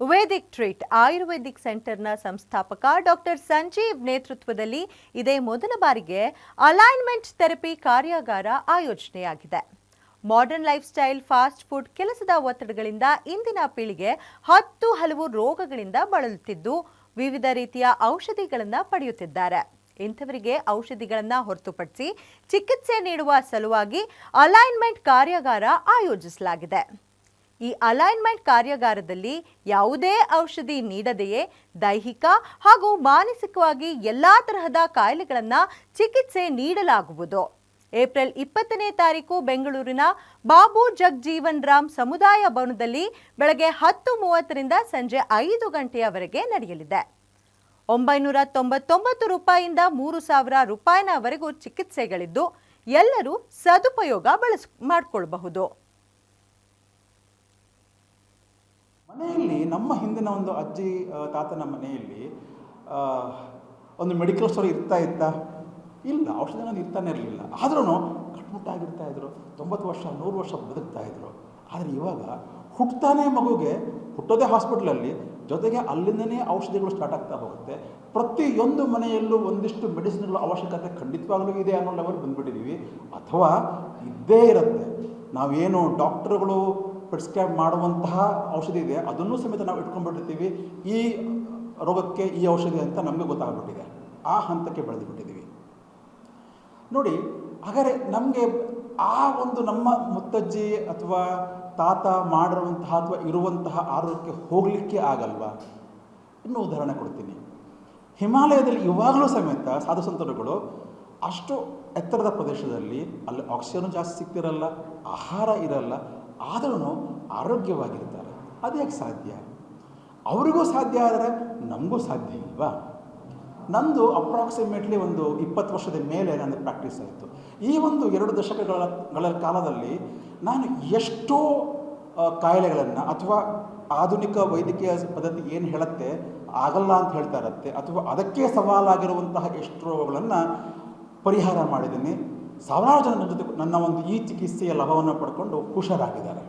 Vedic treat Ayurvedic ಸೆಂಟರ್ನ ಸಂಸ್ಥಾಪಕ doctor Sanjeev ನೇತೃತ್ವದಲ್ಲಿ ಇದೇ ಮೊದಲ ಬಾರಿಗೆ ಅಲೈನ್ಮೆಂಟ್ ಥೆರಪಿ ಕಾರ್ಯಾಗಾರ ಆಯೋಜನೆಯಾಗಿದೆ. Modern life style fast food ಕೆಲಸದ ಒತ್ತಡಗಳಿಂದ ಇಂದಿನ ಪೀಳಿಗೆ ಹತ್ತು ಹಲವು ರೋಗಗಳಿಂದ ಬಳಲುತ್ತಿದ್ದು, ವಿವಿಧ ರೀತಿಯ ಔಷಧಿಗಳನ್ನು ಪಡೆಯುತ್ತಿದ್ದಾರೆ. ಇಂಥವರಿಗೆ ಔಷಧಿಗಳನ್ನು ಹೊರತುಪಡಿಸಿ ಚಿಕಿತ್ಸೆ ನೀಡುವ ಸಲುವಾಗಿ ಅಲೈನ್ಮೆಂಟ್ ಕಾರ್ಯಾಗಾರ ಆಯೋಜಿಸಲಾಗಿದೆ. ಈ ಅಲೈನ್ಮೆಂಟ್ ಕಾರ್ಯಾಗಾರದಲ್ಲಿ ಯಾವುದೇ ಔಷಧಿ ನೀಡದೆಯೇ ದೈಹಿಕ ಹಾಗೂ ಮಾನಸಿಕವಾಗಿ ಎಲ್ಲ ತರಹದ ಕಾಯಿಲೆಗಳನ್ನು ಚಿಕಿತ್ಸೆ ನೀಡಲಾಗುವುದು. ಏಪ್ರಿಲ್ ಇಪ್ಪತ್ತನೇ ತಾರೀಕು ಬೆಂಗಳೂರಿನ ಬಾಬು ಜಗಜೀವನ್ ರಾಮ್ ಸಮುದಾಯ ಭವನದಲ್ಲಿ ಬೆಳಗ್ಗೆ ಹತ್ತು ಮೂವತ್ತರಿಂದ ಸಂಜೆ ಐದು ಗಂಟೆಯವರೆಗೆ ನಡೆಯಲಿದೆ. ಒಂಬೈನೂರ ತೊಂಬತ್ತೊಂಬತ್ತು ರೂಪಾಯಿಯಿಂದ ಮೂರು ಸಾವಿರ ರೂಪಾಯಿನವರೆಗೂ ಚಿಕಿತ್ಸೆಗಳಿದ್ದು ಎಲ್ಲರೂ ಸದುಪಯೋಗ ಬಳಸ್ ಮಾಡಿಕೊಳ್ಳಬಹುದು ಮನೆಯಲ್ಲಿ ನಮ್ಮ ಹಿಂದಿನ ಒಂದು ಅಜ್ಜಿ ತಾತನ ಮನೆಯಲ್ಲಿ ಒಂದು ಮೆಡಿಕಲ್ ಸ್ಟೋರ್ ಇರ್ತಾ ಇತ್ತಾ? ಇಲ್ಲ, ಔಷಧಿ ಅನ್ನೋದು ಇರ್ತಾನೆ ಇರಲಿಲ್ಲ. ಆದ್ರೂ ಕಟ್ಮುಟ್ಟಾಗಿರ್ತಾ ಇದ್ರು. ತೊಂಬತ್ತು ವರ್ಷ, ನೂರು ವರ್ಷ ಬದುಕ್ತಾ ಇದ್ರು. ಆದರೆ ಇವಾಗ ಹುಟ್ಟತಾನೆ ಮಗುಗೆ ಹುಟ್ಟೋದೇ ಹಾಸ್ಪಿಟ್ಲಲ್ಲಿ ಜೊತೆಗೆ ಅಲ್ಲಿಂದನೇ ಔಷಧಿಗಳು ಸ್ಟಾರ್ಟ್ ಆಗ್ತಾ ಹೋಗುತ್ತೆ. ಪ್ರತಿಯೊಂದು ಮನೆಯಲ್ಲೂ ಒಂದಿಷ್ಟು ಮೆಡಿಸಿನ್ಗಳ ಅವಶ್ಯಕತೆ ಖಂಡಿತವಾಗ್ಲೂ ಇದೆ ಅನ್ನೋ ಲೆವೆಲ್ ಬಂದ್ಬಿಟ್ಟಿದ್ದೀವಿ ಅಥವಾ ಇದ್ದೇ ಇರುತ್ತೆ. ನಾವೇನು ಡಾಕ್ಟರ್ಗಳು ಪ್ರಿಸ್ಕ್ರೈಬ್ ಮಾಡುವಂತಹ ಔಷಧಿ ಇದೆ, ಅದನ್ನು ಸಮೇತ ನಾವು ಇಟ್ಕೊಂಡ್ಬಿಟ್ಟಿರ್ತೀವಿ. ಈ ರೋಗಕ್ಕೆ ಈ ಔಷಧಿ ಅಂತ ನಮಗೆ ಗೊತ್ತಾಗ್ಬಿಟ್ಟಿದೆ. ಆ ಹಂತಕ್ಕೆ ಬೆಳೆದು ಬಿಟ್ಟಿದ್ದೀವಿ ನೋಡಿ, ಹಾಗಾದರೆ ನಮಗೆ ಆ ಒಂದು ನಮ್ಮ ಮುತ್ತಜ್ಜಿ ಅಥವಾ ತಾತ ಮಾಡಿರುವಂತಹ ಅಥವಾ ಇರುವಂತಹ ಆರೋಗ್ಯಕ್ಕೆ ಹೋಗಲಿಕ್ಕೆ ಆಗಲ್ವಾ? ಇನ್ನೂ ಉದಾಹರಣೆ ಕೊಡ್ತೀನಿ. ಹಿಮಾಲಯದಲ್ಲಿ ಇವಾಗಲೂ ಸಮೇತ ಸಾಧು ಸಂತರುಗಳು ಅಷ್ಟು ಎತ್ತರದ ಪ್ರದೇಶದಲ್ಲಿ ಅಲ್ಲಿ ಆಕ್ಸಿಜನ್ ಜಾಸ್ತಿ ಸಿಗ್ತಿರಲ್ಲ, ಆಹಾರ ಇರಲ್ಲ ಆದ್ರೂ ಆರೋಗ್ಯವಾಗಿರ್ತಾರೆ. ಅದು ಯಾಕೆ ಸಾಧ್ಯ? ಅವರಿಗೂ ಸಾಧ್ಯ ಆದರೆ ನಮಗೂ ಸಾಧ್ಯ ಇಲ್ವಾ? ನಂದು ಅಪ್ರಾಕ್ಸಿಮೇಟ್ಲಿ ಒಂದು ಇಪ್ಪತ್ತು ವರ್ಷದ ಮೇಲೆ ನನ್ನ ಪ್ರಾಕ್ಟೀಸ್ ಆಯಿತು. ಈ ಒಂದು ಎರಡು ದಶಕಗಳ ಕಾಲದಲ್ಲಿ ನಾನು ಎಷ್ಟೋ ಕಾಯಿಲೆಗಳನ್ನು ಅಥವಾ ಆಧುನಿಕ ವೈದ್ಯಕೀಯ ಪದ್ಧತಿ ಏನು ಹೇಳುತ್ತೆ, ಆಗಲ್ಲ ಅಂತ ಹೇಳ್ತಾ ಇರತ್ತೆ ಅಥವಾ ಅದಕ್ಕೆ ಸವಾಲಾಗಿರುವಂತಹ ಎಷ್ಟು ರೋಗಗಳನ್ನು ಪರಿಹಾರ ಮಾಡಿದ್ದೀನಿ. ಸಾವಿರಾರು ಜನ ನನ್ನ ಜೊತೆ ನನ್ನ ಒಂದು ಈ ಚಿಕಿತ್ಸೆಯ ಲಾಭವನ್ನು ಪಡ್ಕೊಂಡು ಹುಷಾರಾಗಿದ್ದಾರೆ